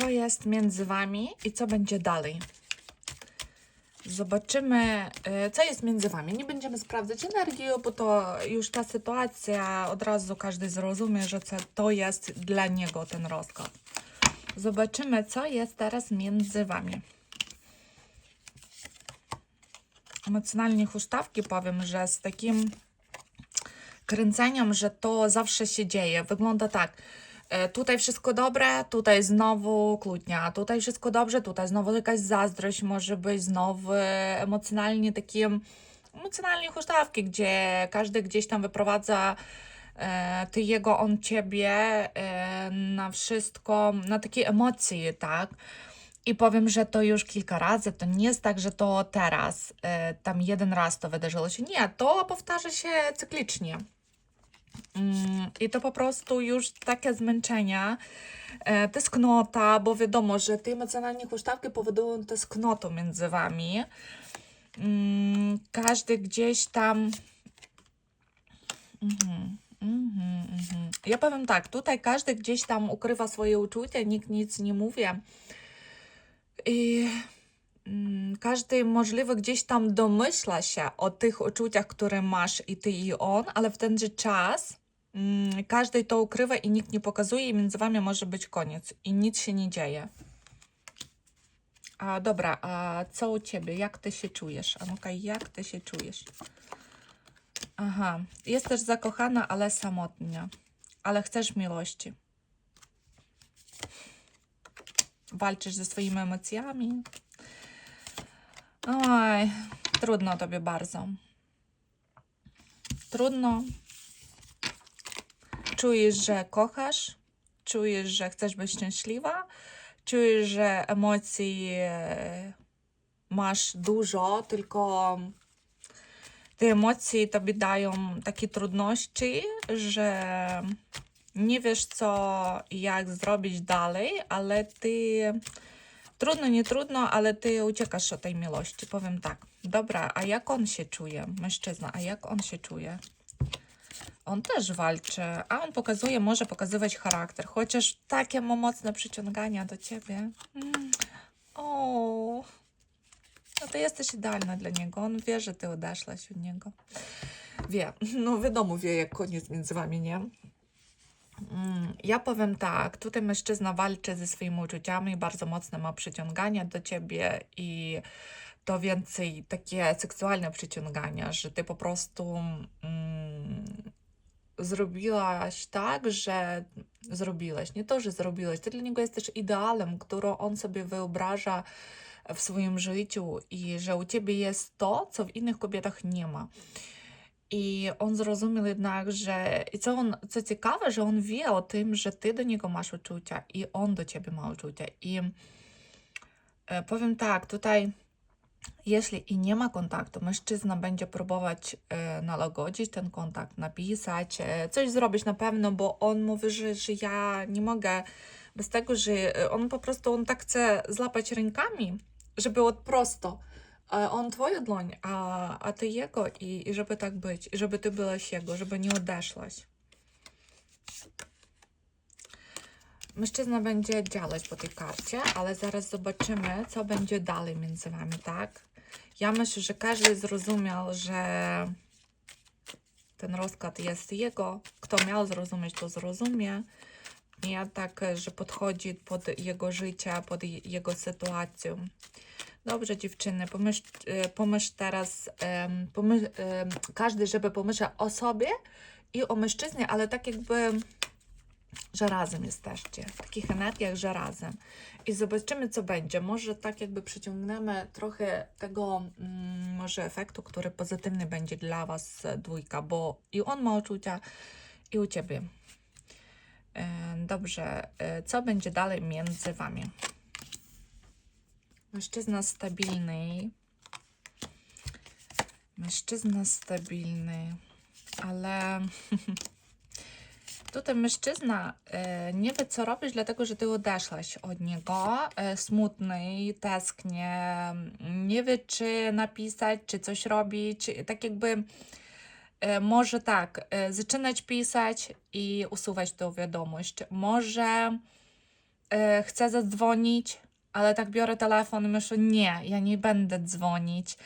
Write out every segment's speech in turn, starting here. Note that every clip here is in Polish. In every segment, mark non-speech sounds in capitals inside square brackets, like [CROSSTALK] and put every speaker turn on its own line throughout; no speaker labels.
co jest między Wami i co będzie dalej. Zobaczymy, e, co jest między Wami. Nie będziemy sprawdzać energii, bo to już ta sytuacja, od razu każdy zrozumie, że to jest dla niego ten rozkład. Zobaczymy, co jest teraz między Wami. Emocjonalnie huśtawki powiem, że z takim kręceniem, że to zawsze się dzieje. Wygląda tak. E, Tutaj wszystko dobre, tutaj znowu kłótnia, tutaj wszystko dobrze, tutaj znowu jakaś zazdrość, może być znowu emocjonalnie takie, emocjonalnie huśtawki, gdzie każdy gdzieś tam wyprowadza e, ty jego, on ciebie e, na wszystko, na takie emocje, tak? I powiem, że to już kilka razy, to nie jest tak, że to teraz, tam jeden raz to wydarzyło się. Nie, to powtarza się cyklicznie. Mm, I to po prostu już takie zmęczenie, tęsknota, bo wiadomo, że te emocjonalne huśtawki powodują tęsknotę między wami. Mm, Każdy gdzieś tam. Mhm, mhm, mhm. Ja powiem tak, tutaj każdy gdzieś tam ukrywa swoje uczucia, nikt nic nie mówi. I mm, każdy możliwe gdzieś tam domyśla się o tych uczuciach, które masz i ty i on, ale w tenże czas mm, każdy to ukrywa i nikt nie pokazuje i między wami może być koniec i nic się nie dzieje. A dobra, a co u ciebie? Jak ty się czujesz? Anuka, jak ty się czujesz? Aha, jesteś zakochana, ale samotnia. Ale chcesz miłości. Walczysz ze swoimi emocjami. Oj, trudno tobie bardzo. Trudno. Czujesz, że kochasz, czujesz, że chcesz być szczęśliwa, czujesz, że emocji e, masz dużo, tylko te emocje tobie dają takie trudności, że nie wiesz co jak zrobić dalej, ale ty trudno, nie trudno, ale ty uciekasz od tej miłości, powiem tak. Dobra, a jak on się czuje, mężczyzna, a jak on się czuje? On też walczy, a on pokazuje, może pokazywać charakter, chociaż takie ma mocne przyciągania do ciebie. Mm. O, no to jesteś idealna dla niego. On wie, że ty odeszłaś od niego. Wie, no wiadomo, wie, jak koniec między wami, nie? Mm, Ja powiem tak, tutaj mężczyzna walczy ze swoimi uczuciami, bardzo mocne ma przyciąganie do ciebie i to więcej takie seksualne przyciągania, że ty po prostu mm, zrobiłaś tak, że zrobiłaś, nie to, że zrobiłaś, ty dla niego jesteś idealem, którą on sobie wyobraża w swoim życiu i że u ciebie jest to, co w innych kobietach nie ma. Zrozumiał jednak, że i co, on, co ciekawe, że on wie o tym, że ty do niego masz uczucia i on do ciebie ma uczucia. I e, powiem tak, tutaj jeśli i nie ma kontaktu, mężczyzna będzie próbować e, nałagodzić ten kontakt, napisać, e, coś zrobić na pewno, bo on mówi, że, że ja nie mogę bez tego, że e, on po prostu, on tak chce złapać rękami, żeby od prosto, on twoja dłoń, a, a ty jego i, i żeby tak być, i żeby ty byłaś jego, żeby nie odeszłaś. Mężczyzna będzie działać po tej karcie, ale zaraz zobaczymy, co będzie dalej między wami, tak? Ja myślę, że każdy zrozumiał, że ten rozkład jest jego. Kto miał zrozumieć, to zrozumie. Nie tak, że podchodzi pod jego życie, pod je- jego sytuację. Dobrze, dziewczyny, pomyśl, e, pomyśl teraz, pomyśl, każdy, żeby pomyślał o sobie i o mężczyźnie, ale tak jakby że razem jesteście, w takich energiach, że razem. I zobaczymy, co będzie. Może tak jakby przyciągniemy trochę tego mm, może efektu, który pozytywny będzie dla Was e, dwójka, bo i on ma uczucia, i u Ciebie. E, Dobrze, co będzie dalej między Wami? Mężczyzna stabilny. Mężczyzna stabilny, ale [LAUGHS] Tutaj mężczyzna e, nie wie, co robić, dlatego że ty odeszłaś od niego. E, smutny, tęsknie, nie wie, czy napisać, czy coś robić. Tak jakby e, może tak, zaczynać pisać i usuwać tą wiadomość. Może e, chcę zadzwonić, ale tak biorę telefon i myślę, nie, ja nie będę dzwonić.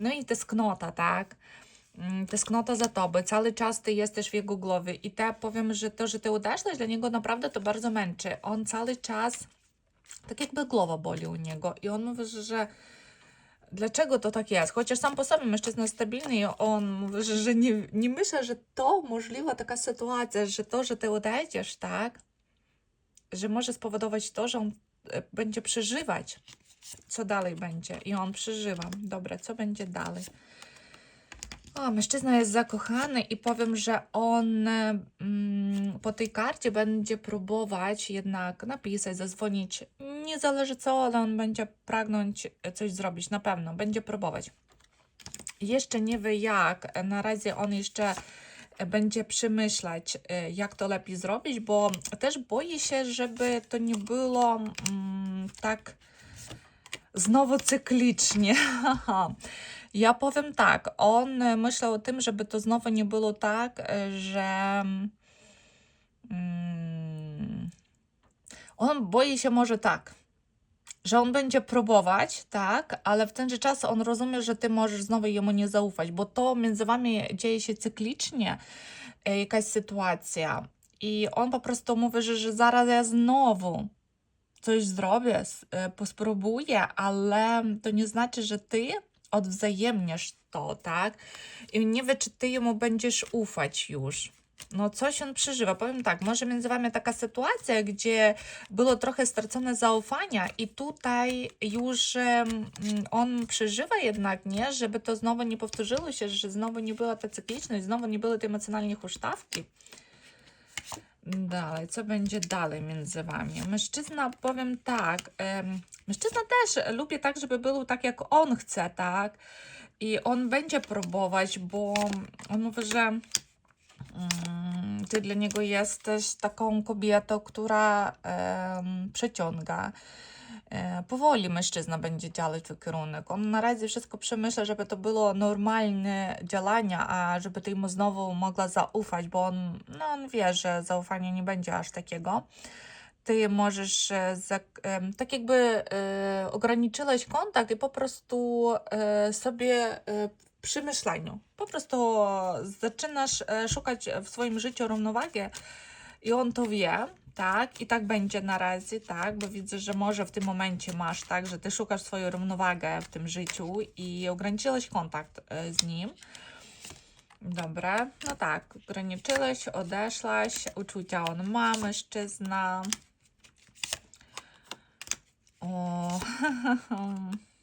No i tęsknota, tak? Mm, Tęsknota za tobą, cały czas ty jesteś w jego głowie i te powiem, że to, że ty odeszłaś, dla niego naprawdę to bardzo męczy. On cały czas, tak jakby głowa boli u niego i on mówi, że, dlaczego to tak jest? Chociaż sam po sobie mężczyzna stabilny i on mówi, że, że nie, nie myślę, że to możliwa taka sytuacja, że to, że ty odejdziesz, tak? Że może spowodować to, że on będzie przeżywać, co dalej będzie. I on przeżywa. Dobra, co będzie dalej? O, mężczyzna jest zakochany i powiem, że on e, mm, po tej karcie będzie próbować jednak napisać, zadzwonić. Nie zależy co, ale on będzie pragnąć coś zrobić, na pewno, będzie próbować. Jeszcze nie wie jak, na razie on jeszcze będzie przemyślać, e, jak to lepiej zrobić, bo też boi się, żeby to nie było mm, tak znowu cyklicznie. [LAUGHS] Ja powiem tak, on myślał o tym, żeby to znowu nie było tak, e, że mm, on boi się może tak, że on będzie próbować, tak, ale w ten sam czas on rozumie, że ty możesz znowu jemu nie zaufać, bo to między wami dzieje się cyklicznie, e, jakaś sytuacja i on po prostu mówi, że, że zaraz ja znowu coś zrobię, e, pospróbuję, ale to nie znaczy, że ty odwzajemniasz to, tak? I nie wie, czy ty jemu będziesz ufać już. No coś on przeżywa. Powiem tak, może między wami taka sytuacja, gdzie było trochę stracone zaufania i tutaj już on przeżywa jednak, nie? Żeby to znowu nie powtórzyło się, że znowu nie była ta cykliczność, znowu nie były te emocjonalne huśtawki. Dalej, co będzie dalej między wami? Mężczyzna, powiem tak, mężczyzna też lubi tak, żeby było tak, jak on chce, tak? I on będzie próbować, bo on mówi, że ty dla niego jesteś taką kobietą, która em, przeciąga. E, Powoli mężczyzna będzie działać w kierunek. On na razie wszystko przemyśla, żeby to było normalne działania, a żeby ty mu znowu mogła zaufać, bo on, no, on wie, że zaufania nie będzie aż takiego. Ty możesz, e, tak jakby e, ograniczyłeś kontakt i po prostu sobie przy myśleniu, po prostu zaczynasz e, szukać w swoim życiu równowagi i on to wie, tak, i tak będzie na razie, tak, bo widzę, że może w tym momencie masz tak, że ty szukasz swoją równowagę w tym życiu i ograniczyłeś kontakt e, z nim. Dobra, no tak, ograniczyłeś, odeszłaś, uczucia on ma, mężczyzna. O, [LAUGHS]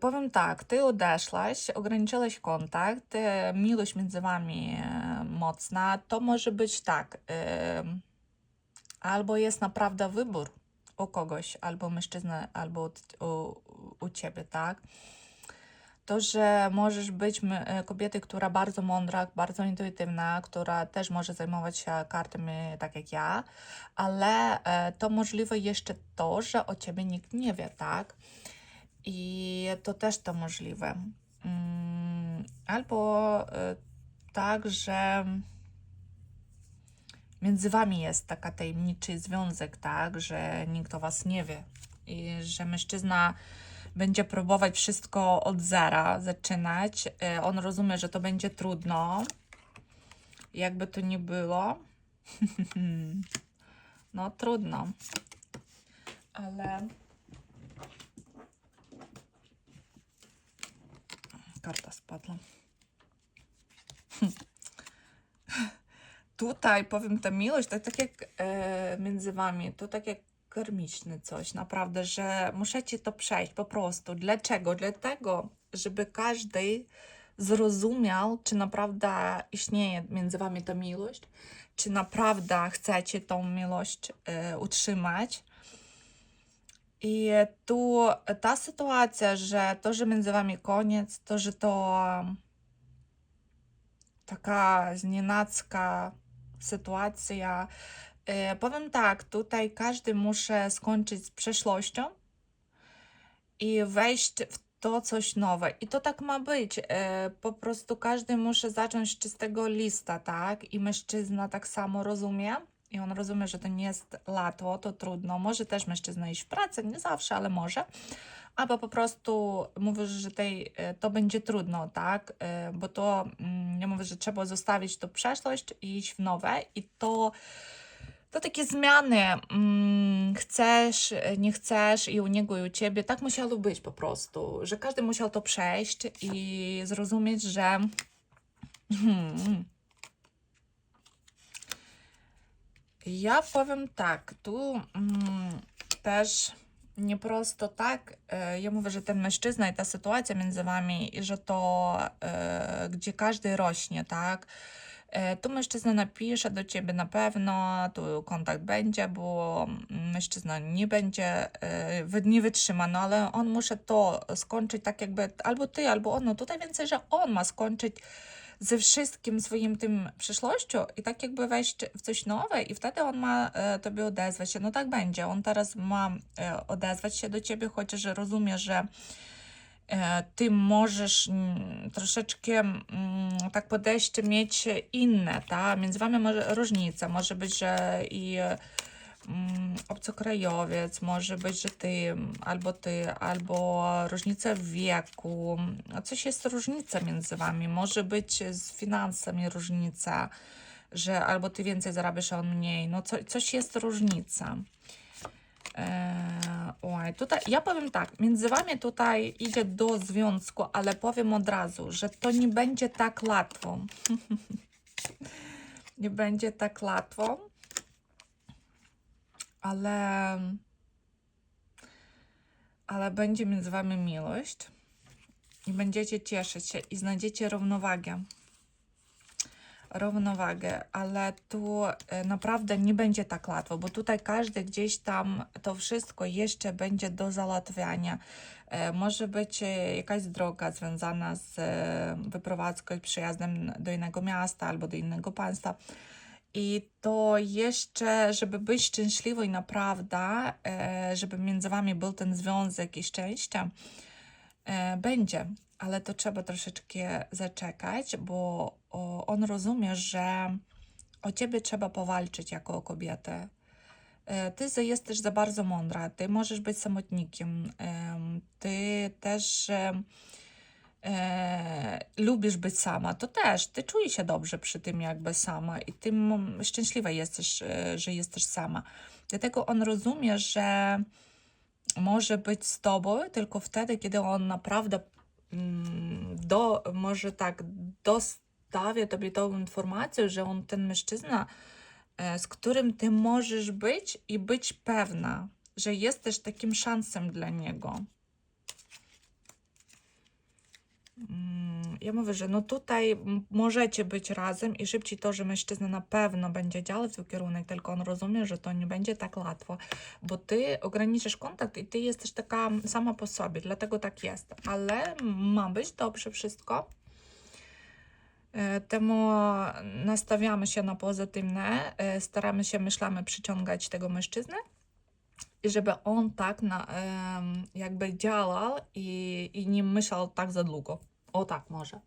Powiem tak, ty odeszłaś, ograniczyłaś kontakt, miłość między wami mocna, to może być tak, albo jest naprawdę wybór u kogoś, albo mężczyzny, albo u, u, ciebie, tak? To, że możesz być kobietą, która bardzo mądra, bardzo intuitywna, która też może zajmować się kartami tak jak ja, ale to możliwe jeszcze to, że o ciebie nikt nie wie, tak? I to też to możliwe. Mm, Albo e, tak, że między wami jest taka tajemniczy związek, tak, że nikt o was nie wie. I że mężczyzna będzie próbować wszystko od zera zaczynać. E, On rozumie, że to będzie trudno. Jakby to nie było. [LAUGHS] No, trudno. Ale. Karta spadła. [LAUGHS] Tutaj powiem, ta miłość, to tak jak e, między wami, to tak jak karmiczny coś, naprawdę, że musicie to przejść po prostu. Dlaczego? Dlatego, żeby każdy zrozumiał, czy naprawdę istnieje między wami ta miłość, czy naprawdę chcecie tą miłość e, utrzymać. Ta sytuacja, że to, że między wami koniec, to, że to taka znienacka sytuacja. E, Powiem tak, tutaj każdy muszę skończyć z przeszłością i wejść w to coś nowe. I to tak ma być. E, Po prostu każdy musi zacząć z czystego lista, tak? I mężczyzna tak samo rozumie. I on rozumie, że to nie jest łatwo, to trudno. Może też mężczyzna iść w pracę, nie zawsze, ale może. Albo po prostu mówisz, że tej, e, to będzie trudno, tak? E, Bo to, mm, ja mówię, że trzeba zostawić to przeszłość i iść w nowe. I to to takie zmiany, mm, chcesz, nie chcesz i u niego i u ciebie, tak musiało być po prostu, że każdy musiał to przejść i zrozumieć, że hmm, ja powiem tak, tu mm, też nie prosto tak, e, ja mówię, że ten mężczyzna i ta sytuacja między wami, i że to, e, gdzie każdy rośnie, tak, E, Tu mężczyzna napisze do ciebie na pewno, tu kontakt będzie, bo mężczyzna nie będzie, e, nie wytrzyma, no ale on musi to skończyć tak jakby albo ty, albo on, no tutaj więcej, że on ma skończyć ze wszystkim swoim tym przyszłością i tak jakby wejść w coś nowe i wtedy on ma e, tobie odezwać się, no tak będzie, on teraz ma e, odezwać się do ciebie, chociaż rozumie, że e, ty możesz mm, troszeczkę mm, tak podejście mieć inne, ta? Między wami może różnica, może być, że i obcokrajowiec, może być, że ty, albo ty, albo różnica w wieku, coś jest różnica między wami, może być z finansami różnica, że albo ty więcej zarabiasz, a on mniej, no co, coś jest różnica. Eee, oj, tutaj ja powiem tak, między wami tutaj idzie do związku, ale powiem od razu, że to nie będzie tak łatwo. [LAUGHS] nie będzie tak łatwo, ale ale będzie między wami miłość i będziecie cieszyć się i znajdziecie równowagę równowagę, ale tu e, naprawdę nie będzie tak łatwo, bo tutaj każdy gdzieś tam to wszystko jeszcze będzie do załatwiania. E, Może być e, jakaś droga związana z wyprowadzką i przyjazdem do innego miasta albo do innego państwa. I to jeszcze, żeby być szczęśliwą i naprawdę, e, żeby między wami był ten związek i szczęście, będzie, ale to trzeba troszeczkę zaczekać, bo on rozumie, że o ciebie trzeba powalczyć jako o kobietę. E, Ty jesteś za bardzo mądra, ty możesz być samotnikiem, em, ty też e, lubisz być sama, to też, ty czujesz się dobrze przy tym jakby sama i ty m- szczęśliwa jesteś, e, że jesteś sama. Dlatego on rozumie, że może być z tobą tylko wtedy, kiedy on naprawdę mm, do, może tak dostawia tobie tą informację, że on ten mężczyzna, e, z którym ty możesz być i być pewna, że jesteś takim szansem dla niego. Mm, Ja mówię, że no tutaj możecie być razem i szybciej to, że mężczyzna na pewno będzie działał w ten kierunek, tylko on rozumie, że to nie będzie tak łatwo, bo ty ograniczysz kontakt i ty jesteś taka sama po sobie, dlatego tak jest, ale ma być dobrze wszystko. E, Temu nastawiamy się na pozytywne, e, staramy się myślami przyciągać tego mężczyznę żeby on tak na, jakby działał i, i nie myślał tak za długo. O tak może.